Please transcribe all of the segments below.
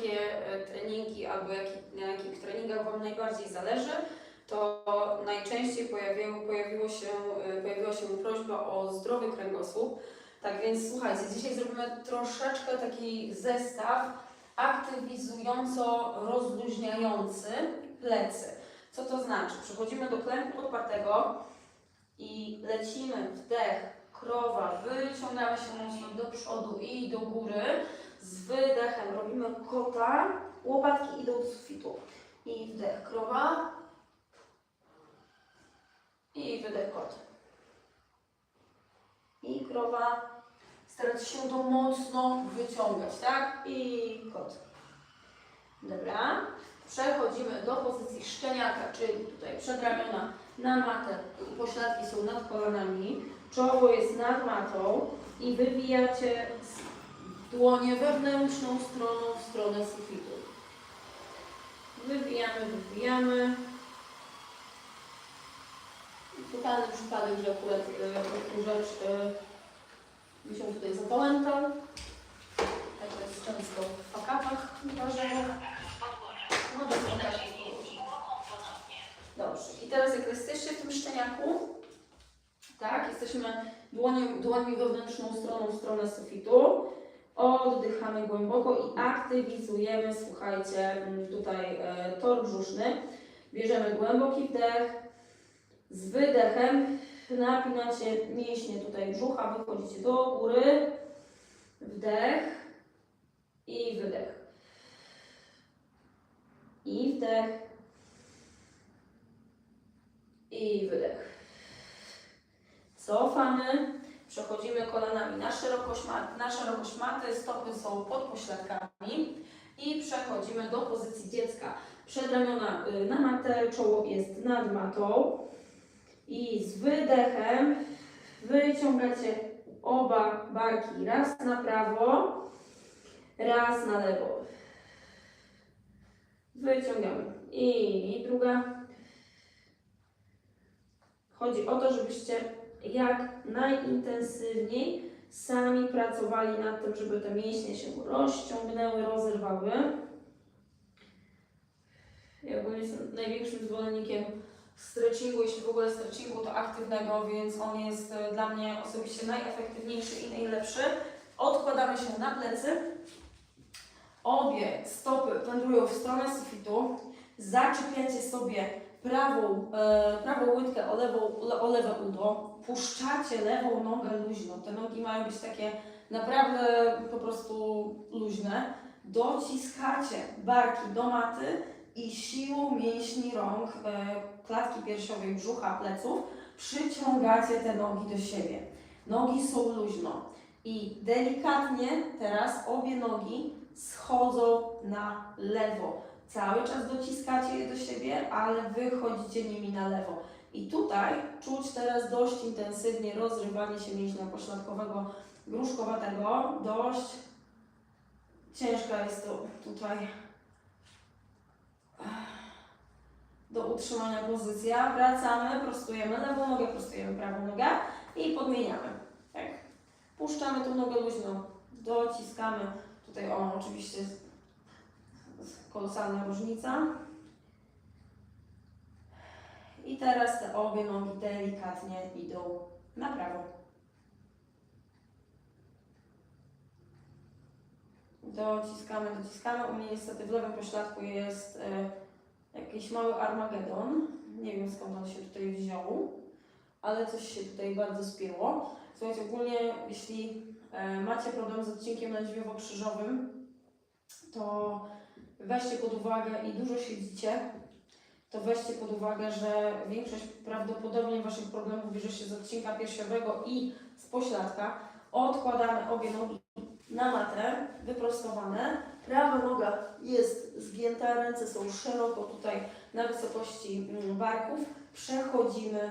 jakie e, treningi albo jaki, na jakich treningach Wam najbardziej zależy, to najczęściej pojawiło, pojawiło się, e, pojawiła się prośba o zdrowy kręgosłup. Tak więc słuchajcie, dzisiaj zrobimy troszeczkę taki zestaw aktywizująco rozluźniający plecy. Co to znaczy? Przechodzimy do klęku podpartego i lecimy wdech, krowa, wyciągamy się mocno do przodu i do góry. Z wydechem robimy kota, łopatki idą do sufitu. I wdech, krowa. I wydech, kot. I krowa. Starać się to mocno wyciągać, tak? I kot. Dobra. Przechodzimy do pozycji szczeniaka, czyli tutaj przedramiona na matę, pośladki są nad kolanami, czoło jest nad matą i wywijacie s- dłonie wewnętrzną stroną w stronę sufitu. Wywijamy, wywijamy. Totalny przypadek, że akurat y, rzecz y, mi się tutaj zapałętał. Tak to jest często w fakapach wydarzało. No dobra, tak. Dobrze. I teraz jak jesteście w tym szczeniaku, tak, jesteśmy dłonią, dłoni wewnętrzną stroną w stronę sufitu, oddychamy głęboko i aktywizujemy, słuchajcie, mm, tutaj e, tor brzuszny. Bierzemy głęboki wdech, z wydechem napinacie mięśnie tutaj brzucha, wychodzicie do góry, wdech i wydech. I wdech. I wydech. Cofamy. Przechodzimy kolanami na szerokość, mat, na szerokość maty, stopy są pod pośladkami i przechodzimy do pozycji dziecka. Przedramiona y, na matę, czoło jest nad matą i z wydechem wyciągacie oba barki raz na prawo, raz na lewo. Wyciągamy. I druga. Chodzi o to, żebyście jak najintensywniej sami pracowali nad tym, żeby te mięśnie się rozciągnęły, rozerwały. Ja ogólnie jestem największym zwolennikiem stretchingu, jeśli w ogóle stretchingu, to aktywnego, więc on jest e, dla mnie osobiście najefektywniejszy i najlepszy. Odkładamy się na plecy. Obie stopy wędrują w stronę sufitu. Zaczepiacie sobie prawą, e, prawą łydkę o, lewą, o lewe udo. Puszczacie lewą nogę luźno. Te nogi mają być takie naprawdę po prostu luźne. Dociskacie barki do maty i siłą mięśni rąk, e, klatki piersiowej, brzucha, pleców przyciągacie te nogi do siebie. Nogi są luźno. I delikatnie teraz obie nogi schodzą na lewo. Cały czas dociskacie je do siebie, ale wychodzicie nimi na lewo. I tutaj czuć teraz dość intensywnie rozrywanie się mięśnia pośladkowego, gruszkowatego. Dość ciężka jest to tutaj do utrzymania pozycja. Wracamy, prostujemy lewą nogę, prostujemy prawą nogę i podmieniamy. Tak. Puszczamy tą nogę luźno, dociskamy. Tutaj o, oczywiście kolosalna różnica. I teraz te obie nogi delikatnie idą na prawo. Dociskamy, dociskamy. U mnie niestety w lewym pośladku jest e, jakiś mały Armagedon. Nie wiem skąd on się tutaj wziął, ale coś się tutaj bardzo spięło. Słuchajcie, ogólnie jeśli e, macie problem z odcinkiem lędźwiowo-krzyżowym, to weźcie pod uwagę i dużo siedzicie, to weźcie pod uwagę, że większość prawdopodobnie Waszych problemów bierze się z odcinka piersiowego i z pośladka. Odkładamy obie nogi na matę, wyprostowane. Prawa noga jest zgięta, ręce są szeroko tutaj na wysokości mm, barków. Przechodzimy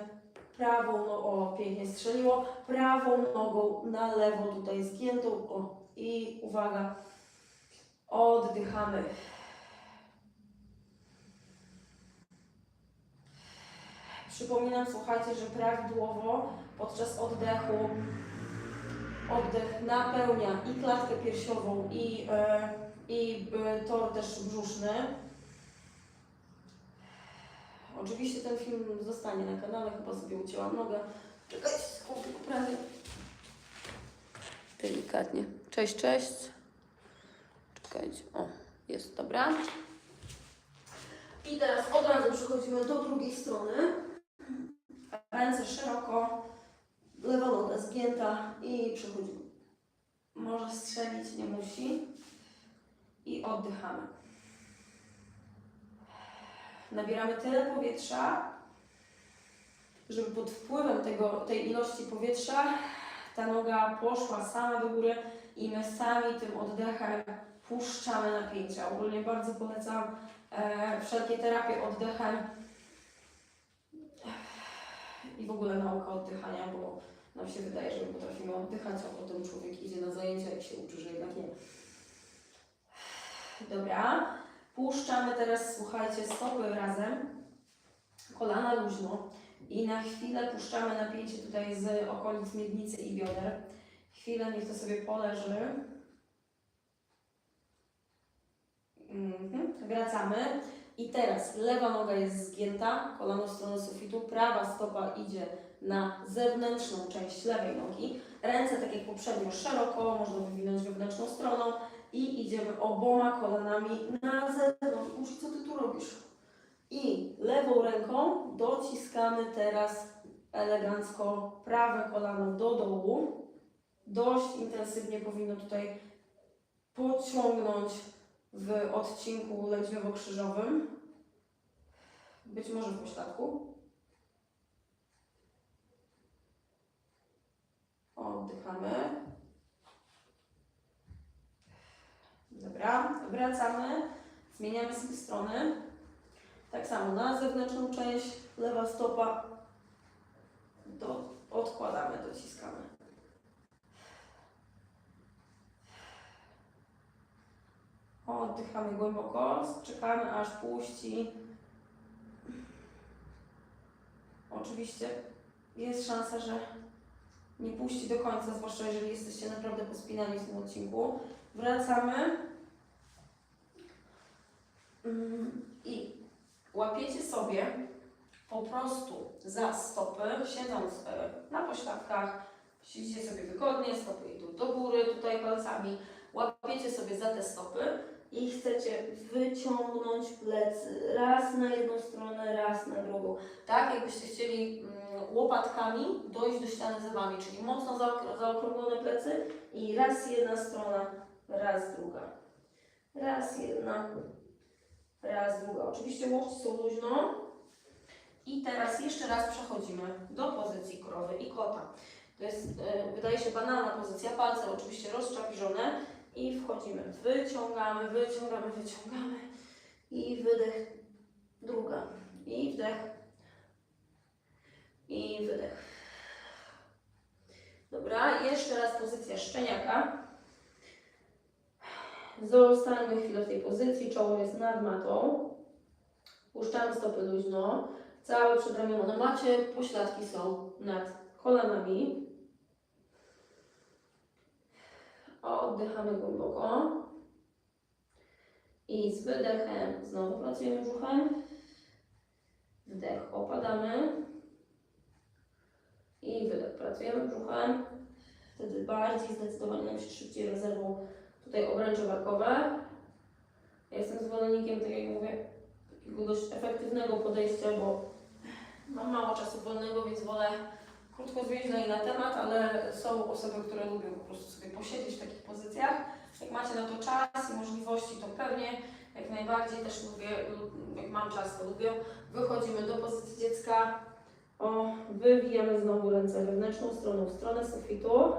prawą nogą, o pięknie strzeliło, prawą nogą na lewo tutaj zgiętą. O, I uwaga, oddychamy. Przypominam, słuchajcie, że prawidłowo podczas oddechu oddech napełnia i klatkę piersiową, i e, i y, tor też brzuszny. Oczywiście ten film zostanie na kanale, chyba sobie ucięłam nogę. Czekajcie, sekundkę poprawię. Delikatnie. Cześć, cześć. Czekajcie, o, jest, dobra. I teraz od razu przechodzimy do drugiej strony. Ręce szeroko, lewa noga zgięta i przechodzimy. Może strzelić, nie musi. I oddychamy. Nabieramy tyle powietrza, żeby pod wpływem tego, tej ilości powietrza ta noga poszła sama do góry i my sami tym oddechem puszczamy napięcia. Ogólnie bardzo polecam e, wszelkie terapie oddechem i w ogóle nauka oddychania, bo nam się wydaje, że my potrafimy oddychać, a potem człowiek idzie na zajęcia i się uczy, że jednak nie. Dobra, puszczamy teraz, słuchajcie, stopy razem, kolana luźno i na chwilę puszczamy napięcie tutaj z okolic miednicy i bioder. Chwilę, niech to sobie poleży. Mhm. Wracamy. I teraz lewa noga jest zgięta, kolano w stronę sufitu, prawa stopa idzie na zewnętrzną część lewej nogi. Ręce, tak jak poprzednio, szeroko, można wywinąć wewnętrzną stroną i idziemy oboma kolanami na zewnątrz. Uż, co ty tu robisz? I lewą ręką dociskamy teraz elegancko prawe kolano do dołu. Dość intensywnie powinno tutaj pociągnąć w odcinku lędźwiowo-krzyżowym. Być może w pośladku. Oddychamy. Dobra, wracamy. Zmieniamy sobie strony. Tak samo na zewnętrzną część, lewa stopa, do, odkładamy, dociskamy. Oddychamy głęboko, czekamy aż puści. Oczywiście jest szansa, że nie puści do końca, zwłaszcza jeżeli jesteście naprawdę pospinani w tym odcinku. Wracamy. Mm, I łapiecie sobie po prostu za stopy, siedząc e, na pośladkach, siedzicie sobie wygodnie, stopy idą do góry, tutaj palcami, łapiecie sobie za te stopy i chcecie wyciągnąć plecy raz na jedną stronę, raz na drugą. Tak, jakbyście chcieli mm, łopatkami dojść do ściany zębami, czyli mocno zaok- zaokrąglone plecy i raz jedna strona, raz druga. Raz jedna, raz druga. Oczywiście łokcie są luźno. I teraz jeszcze raz przechodzimy do pozycji krowy i kota. To jest, e, wydaje się, banalna pozycja, palce oczywiście rozczapiżone i wchodzimy. Wyciągamy, wyciągamy, wyciągamy i wydech, druga i wdech i wydech. Dobra, jeszcze raz pozycja szczeniaka. Zostańmy chwilę w tej pozycji, czoło jest nad matą. Puszczamy stopy luźno. Całe przedramiona na macie, pośladki są nad kolanami. Oddychamy głęboko. I z wydechem znowu pracujemy brzuchem. Wdech, opadamy. I wydech, pracujemy brzuchem. Wtedy bardziej zdecydowanie nam się szybciej rezerwą tutaj obręcze barkowe. Ja jestem zwolennikiem, tak jak mówię, takiego dość efektywnego podejścia, bo mam mało czasu wolnego, więc wolę krótko zwięźle i na temat, ale są osoby, które lubią po prostu sobie posiedzieć w takich pozycjach. Jak macie na to czas i możliwości, to pewnie jak najbardziej też lubię, lub jak mam czas, to lubię. Wychodzimy do pozycji dziecka. O, wywijamy znowu ręce wewnętrzną stroną w stronę sufitu.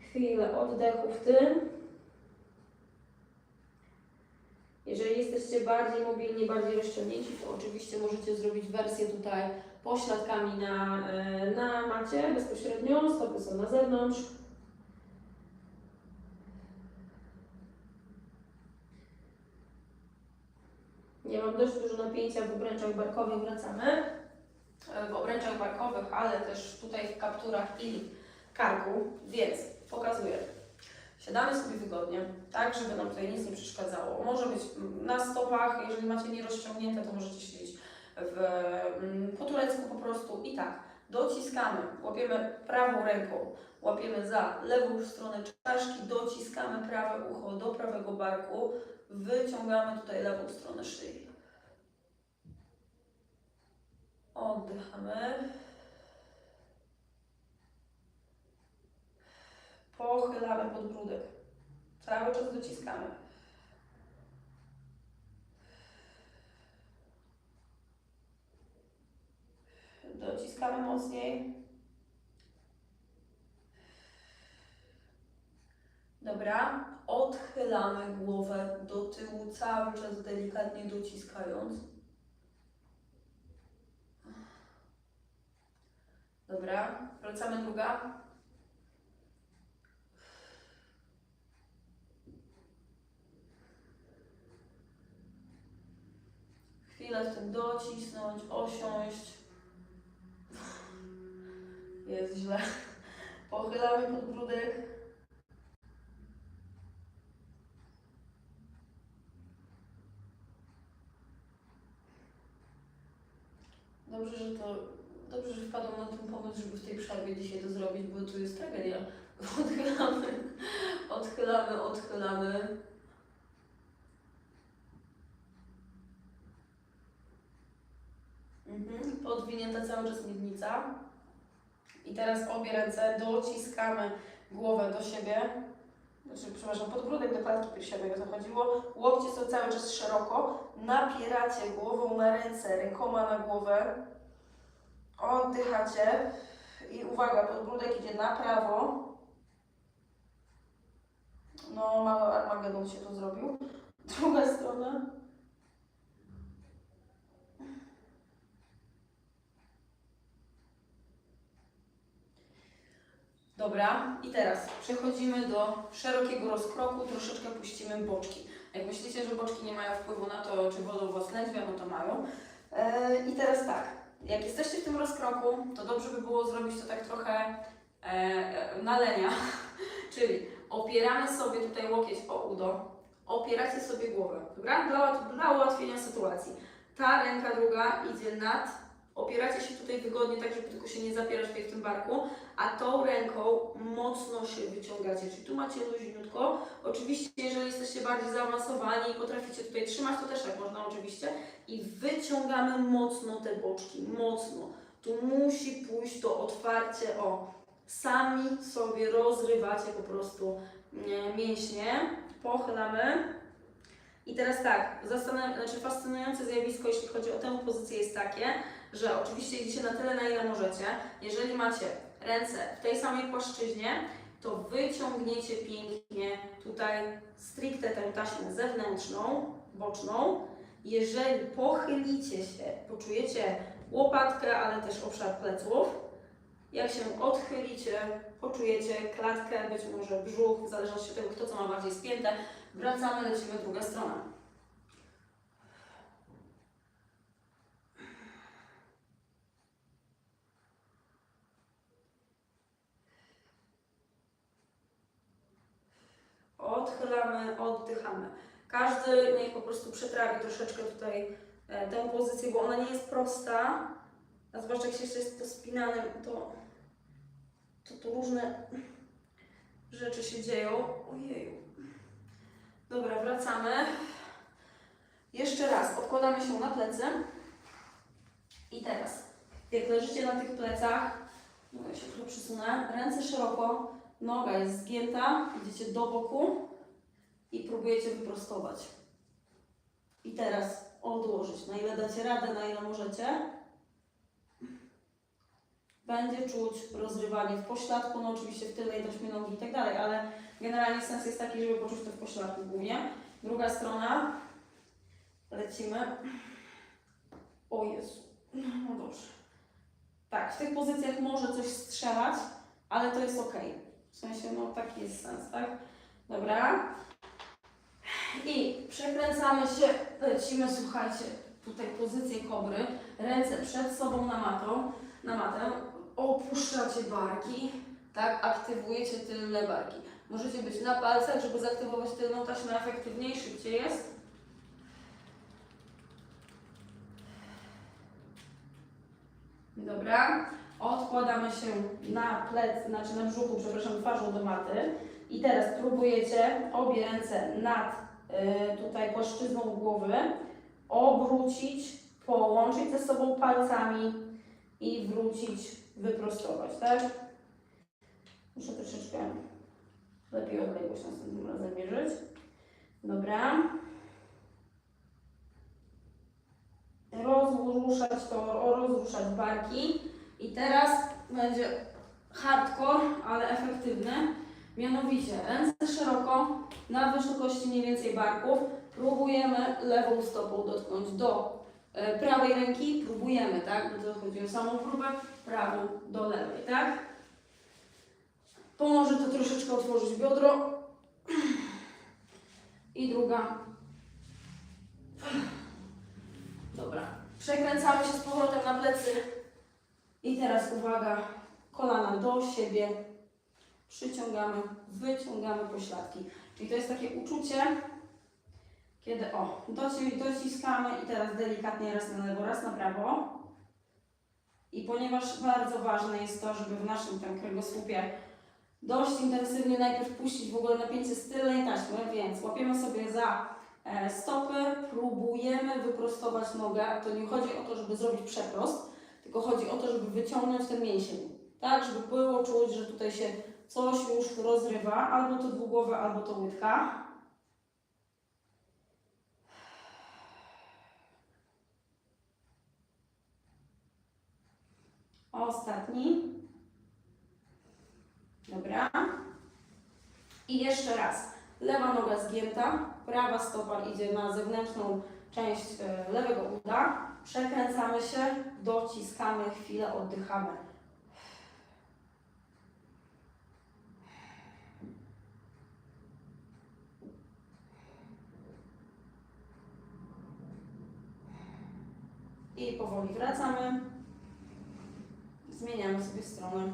Chwilę oddechu w tym. Jeżeli jesteście bardziej mobilni, bardziej rozciągnięci, to oczywiście możecie zrobić wersję tutaj pośladkami na, e, na macie bezpośrednio, stopy są na zewnątrz. Ja mam dość dużo napięcia w obręczach barkowych, wracamy. E, W obręczach barkowych, ale też tutaj w kapturach i karku, więc pokazuję. Siadamy sobie wygodnie, tak, żeby nam tutaj nic nie przeszkadzało. Może być na stopach, jeżeli macie nierozciągnięte, to możecie siedzieć w, mm, po turecku po prostu i tak. Dociskamy, łapiemy prawą ręką, łapiemy za lewą stronę czaszki, dociskamy prawe ucho do prawego barku, wyciągamy tutaj lewą stronę szyi. Oddychamy. Pochylamy podbródek. Cały czas dociskamy. Dociskamy mocniej. Dobra, odchylamy głowę do tyłu, cały czas delikatnie dociskając. Dobra, wracamy druga. Chwilę w tym docisnąć, osiąść. Jest źle. Pochylamy podbródek. Dobrze, że to. Dobrze, że wpadłam na ten pomysł, żeby w tej przerwie dzisiaj to zrobić, bo tu jest tragedia. Odchylamy, odchylamy, odchylamy. Mhm. Podwinięta cały czas miednica. I teraz obie ręce dociskamy głowę do siebie. Znaczy, przepraszam, podbródek do klatki piersiowej o to chodziło. Łokcie są cały czas szeroko. Napieracie głową na ręce, rękoma na głowę. Oddychacie. I uwaga, podbródek idzie na prawo. No, mały Armagedon się tu zrobił. Druga strona. Dobra, i teraz przechodzimy do szerokiego rozkroku, troszeczkę puścimy boczki. Jak myślicie, że boczki nie mają wpływu na to, czy wodą was lędźwia, no to mają. E, I teraz tak, jak jesteście w tym rozkroku, to dobrze by było zrobić to tak trochę e, e, na lenia, czyli opieramy sobie tutaj łokieć o udo, opieracie sobie głowę, dobra? Dla, dla ułatwienia sytuacji. Ta ręka druga idzie nad, opieracie się tutaj wygodnie, tak żeby tylko się nie zapierać w tym barku, a tą ręką mocno się wyciągacie, czyli tu macie luźniutko. Oczywiście, jeżeli jesteście bardziej zaawansowani i potraficie tutaj trzymać, to też tak można oczywiście. I wyciągamy mocno te boczki, mocno. Tu musi pójść to otwarcie, o, sami sobie rozrywacie po prostu mięśnie, pochylamy. I teraz tak, znaczy fascynujące zjawisko, jeśli chodzi o tę pozycję jest takie, że oczywiście idziecie na tyle, na ile możecie. Jeżeli macie ręce w tej samej płaszczyźnie, to wyciągniecie pięknie tutaj stricte tę taśmę zewnętrzną, boczną. Jeżeli pochylicie się, poczujecie łopatkę, ale też obszar pleców, jak się odchylicie, poczujecie klatkę, być może brzuch, w zależności od tego, kto co ma bardziej spięte. Wracamy, lecimy druga strona. Odchylamy, oddychamy. Każdy niech po prostu przetrawi troszeczkę tutaj e, tę pozycję, bo ona nie jest prosta. A zwłaszcza jak się jeszcze jest to spinane, to, to, to różne rzeczy się dzieją. Ojeju. Dobra, wracamy. Jeszcze raz, odkładamy się na plecy. I teraz, jak leżycie na tych plecach, no ja się trochę przesunę, ręce szeroko, noga jest zgięta, idziecie do boku i próbujecie wyprostować. I teraz odłożyć, na ile dacie radę, na ile możecie. Będzie czuć rozrywanie w pośladku, no oczywiście w tylnej taśmie nogi i tak dalej, ale generalnie sens jest taki, żeby poczuć to w pośladku głównie. Druga strona. Lecimy. O Jezu. No dobrze. Tak, w tych pozycjach może coś strzelać, ale to jest ok. W sensie, no taki jest sens, tak? Dobra. I przekręcamy się, lecimy, słuchajcie, tutaj pozycję kobry, ręce przed sobą na matą, na matę, opuszczacie barki, tak, aktywujecie tylne barki. Możecie być na palcach, żeby zaktywować tylną taśmę efektywniej, szybciej jest. Dobra. Odkładamy się na plec, znaczy na brzuchu, przepraszam, twarzą do maty. I teraz próbujecie obie ręce nad tutaj płaszczyzną głowy obrócić, połączyć ze sobą palcami i wrócić, wyprostować, tak? Muszę troszeczkę lepiej odległość następnym razem mierzyć. Dobra. Rozruszać to, rozruszać barki. I teraz będzie hardcore, ale efektywny. Mianowicie ręce szeroko, na wysokości mniej więcej barków. Próbujemy lewą stopą dotknąć do e, prawej ręki. Próbujemy, tak? Bo to chodzi o samą próbę. Prawą do lewej, tak? Pomoże to troszeczkę otworzyć biodro. I druga. Dobra. Przekręcamy się z powrotem na plecy. I teraz uwaga, kolana do siebie. Przyciągamy, wyciągamy pośladki. Czyli to jest takie uczucie, kiedy o, doci- dociskamy i teraz delikatnie raz na lewo, raz na prawo. I ponieważ bardzo ważne jest to, żeby w naszym tam kręgosłupie dość intensywnie najpierw puścić w ogóle napięcie z tylnej taśmy, więc łapiemy sobie za e, stopy, próbujemy wyprostować nogę. To nie chodzi o to, żeby zrobić przeprost, tylko chodzi o to, żeby wyciągnąć ten mięsień. Tak, żeby było czuć, że tutaj się coś już rozrywa, albo to dwugłowe, albo to łydka. Ostatni. Dobra. I jeszcze raz. Lewa noga zgięta, prawa stopa idzie na zewnętrzną część e, lewego uda. Przekręcamy się, dociskamy, chwilę oddychamy. I powoli wracamy. Zmieniamy sobie stronę.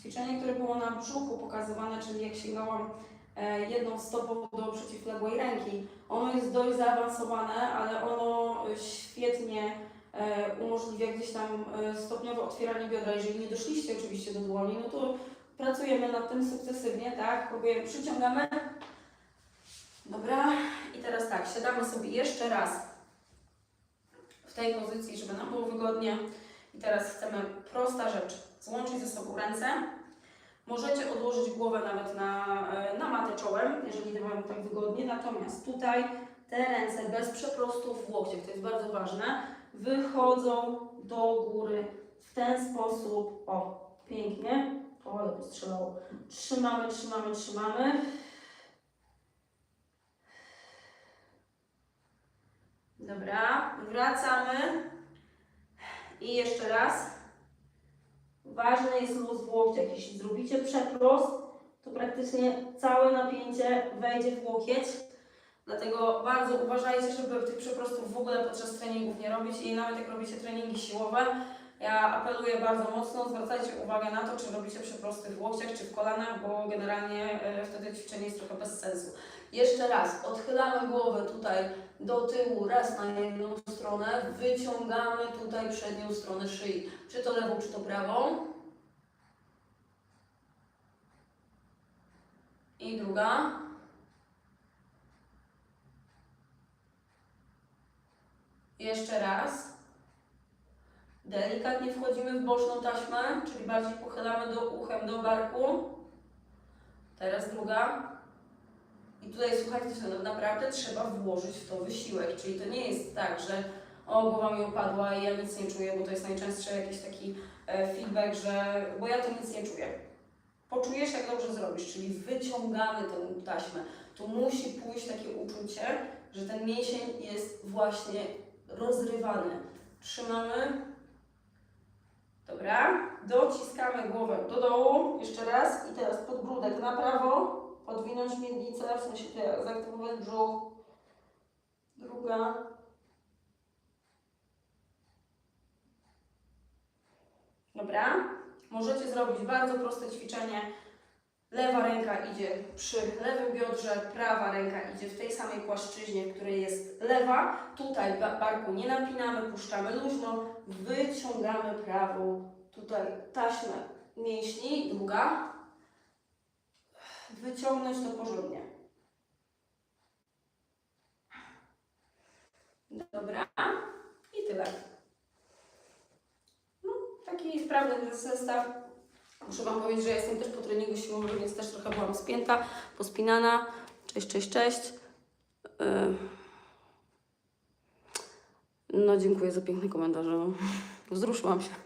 Ćwiczenie, które było na brzuchu pokazywane, czyli jak sięgałam e, jedną stopą do przeciwległej ręki. Ono jest dość zaawansowane, ale ono świetnie e, umożliwia gdzieś tam e, stopniowe otwieranie biodra. Jeżeli nie doszliście oczywiście do dłoni, no to pracujemy nad tym sukcesywnie, tak? Próbujemy, przyciągamy. Dobra, i teraz tak, siadamy sobie jeszcze raz w tej pozycji, żeby nam było wygodnie. I teraz chcemy prosta rzecz, złączyć ze sobą ręce. Możecie odłożyć głowę nawet na, e, na matę czołem, jeżeli nie Wam tak wygodnie. Natomiast tutaj te ręce bez przeprostu w łokciach, to jest bardzo ważne, wychodzą do góry w ten sposób. O, pięknie. O, ale postrzelało. Trzymamy, trzymamy, trzymamy. Dobra, wracamy. I jeszcze raz. Ważny jest luz w łokciach. Jeśli zrobicie przeprost, to praktycznie całe napięcie wejdzie w łokieć. Dlatego bardzo uważajcie, żeby tych przeprostów w ogóle podczas treningów nie robić i nawet jak robicie treningi siłowe, ja apeluję bardzo mocno, zwracajcie uwagę na to, czy robicie przeprosty w łokciach czy w kolanach, bo generalnie e, wtedy ćwiczenie jest trochę bez sensu. Jeszcze raz, odchylamy głowę tutaj do tyłu, raz na jedną stronę, wyciągamy tutaj przednią stronę szyi, czy to lewą, czy to prawą. I druga. Jeszcze raz. Delikatnie wchodzimy w boczną taśmę, czyli bardziej pochylamy do uchem, do barku. Teraz druga. I tutaj słuchajcie, no naprawdę trzeba włożyć w to wysiłek, czyli to nie jest tak, że o, głowa mi opadła i ja nic nie czuję, bo to jest najczęstszy jakiś taki e, feedback, że bo ja to nic nie czuję. Poczujesz, jak dobrze zrobisz, czyli wyciągamy tę taśmę. Tu musi pójść takie uczucie, że ten mięsień jest właśnie rozrywany. Trzymamy. Dobra, dociskamy głowę do dołu, jeszcze raz i teraz podbródek na prawo, podwinąć miednicę, w sensie teraz zaktywować brzuch. Druga. Dobra, możecie zrobić bardzo proste ćwiczenie Lewa ręka idzie przy lewym biodrze, prawa ręka idzie w tej samej płaszczyźnie, w której jest lewa. Tutaj ba- barku nie napinamy, puszczamy luźno, wyciągamy prawą tutaj taśmę mięśni, długa. Wyciągnąć to porządnie. Dobra. I tyle. No, taki sprawny zestaw. Muszę Wam powiedzieć, że jestem też po treningu siłowym, więc też trochę byłam spięta, pospinana. Cześć, cześć, cześć. Ym. No, dziękuję za piękne komentarze. Wzruszyłam się.